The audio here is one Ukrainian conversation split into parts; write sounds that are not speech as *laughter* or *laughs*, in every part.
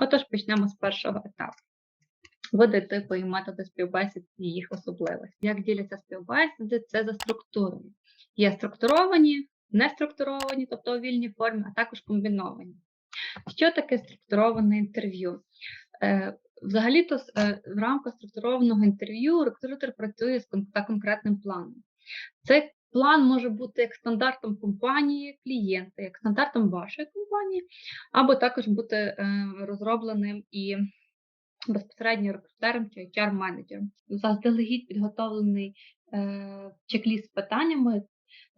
Отож, почнемо з першого етапу. Види, типи і методи співбесід і їх особливості. Як діляться співбесіди, це за структурою. Є структуровані, неструктуровані, тобто у вільній формі, а також комбіновані. Що таке структуроване інтерв'ю? Е, Взагалі-то е, в рамках структурованого інтерв'ю рекрутер працює з конкретним планом. Цей план може бути як стандартом компанії клієнта, як стандартом вашої компанії, або також бути е, розробленим і безпосередньо рекрутером чи HR-менеджером. Заздалегідь підготовлений е, чек-ліст з питаннями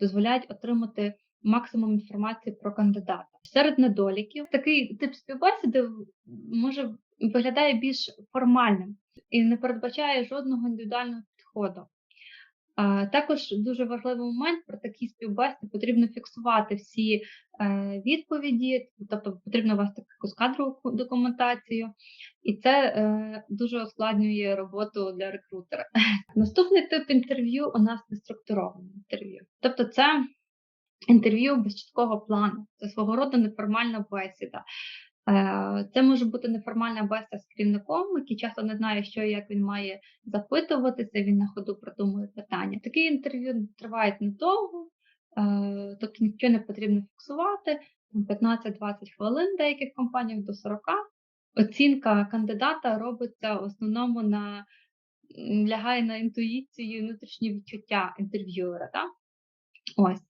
дозволяють отримати максимум інформації про кандидата. Серед недоліків такий тип співбесіди може виглядає більш формальним і не передбачає жодного індивідуального підходу. Також дуже важливий момент про такі співбесіди потрібно фіксувати всі е, відповіді, тобто потрібно вести якусь кадрову документацію, і це е, дуже ускладнює роботу для рекрутера. *laughs* Наступний тип інтерв'ю у нас неструктуроване інтерв'ю. Тобто, це інтерв'ю без чіткого плану, це свого роду неформальна бесіда. Е, Це може бути неформальна бесіда з керівником, який часто не знає, що і як він має запитуватися, він на ходу продумує питання. Такі інтерв'ю тривають недовго, е, тобто нічого не потрібно фіксувати, 15-20 хвилин в деяких компаніях до 40. Оцінка кандидата робиться в основному на лягає на інтуїцію внутрішні відчуття інтерв'юера. Так? Ось.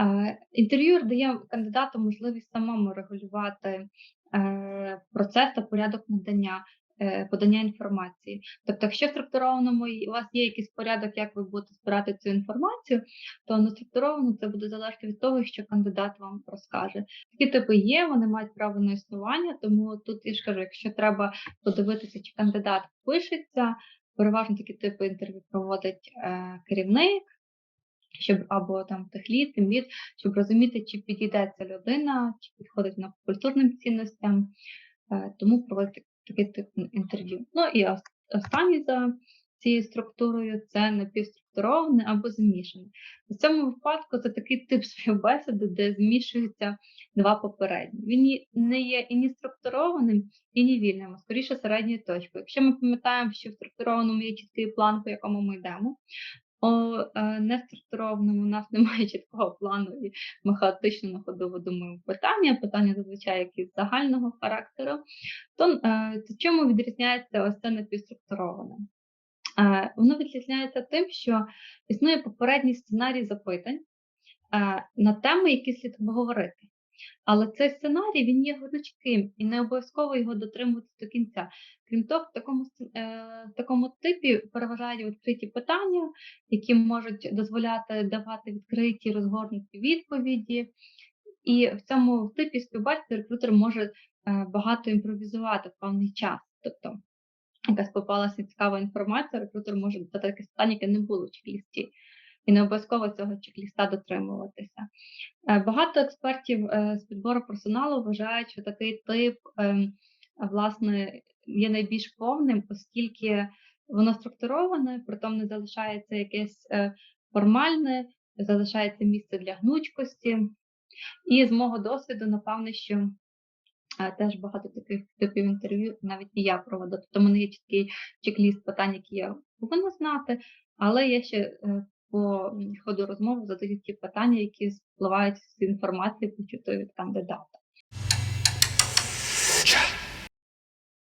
Е, Інтерв'юер дає кандидату можливість самому регулювати е, процес та порядок надання е, подання інформації. Тобто, якщо в структурованому у вас є якийсь порядок, як ви будете збирати цю інформацію, то на структурованому це буде залежати від того, що кандидат вам розкаже. Такі типи є, вони мають право на існування, тому тут я ж кажу, якщо треба подивитися, чи кандидат пишеться, переважно такі типи інтерв'ю проводить керівник щоб або там техліт, тимліт, щоб розуміти, чи підійде ця людина, чи підходить вона по культурним цінностям, Е, тому проводити такий тип інтерв'ю. Ну і ос- останній за цією структурою це напівструктурований або змішаний. У цьому випадку це такий тип *laughs* співбесіди, де змішуються два попередні. Він не є і ні структурованим, і ні вільним, а скоріше середньою точкою. Якщо ми пам'ятаємо, що в структурованому є чіткий план, по якому ми йдемо, у е, неструктурованому у нас *laughs* немає чіткого плану, і ми хаотично на ходу видумуємо питання, питання зазвичай якісь загального характеру, то, е, то чому відрізняється ось це напівструктуроване? Е, Воно відрізняється тим, що існує попередній сценарій запитань на теми, які слід обговорити. Але цей сценарій він є гнучким і не обов'язково його дотримуватися до кінця. Крім того, в такому, е, в такому типі переважають відкриті питання, які можуть дозволяти давати відкриті розгорнуті відповіді. І в цьому типі співбесіди рекрутер може е, багато імпровізувати в певний час. Тобто, якась попалася цікава інформація, рекрутер може дати якесь питання, яке не було в чек-лісті. І не обов'язково цього чек-ліста дотримуватися. Е, Багато експертів е, з підбору персоналу вважають, що такий тип ем, власне є найбільш повним, оскільки воно структуроване, притом не залишається якесь е, формальне, залишається місце для гнучкості. І з мого досвіду, напевне, що е, теж багато таких типів інтерв'ю навіть і я проводу. Тобто в мене є чіткий чек-ліст питань, які я повинна знати, але я ще е, по ходу розмови задають ті питання, які спливають з інформації, почутої від кандидата.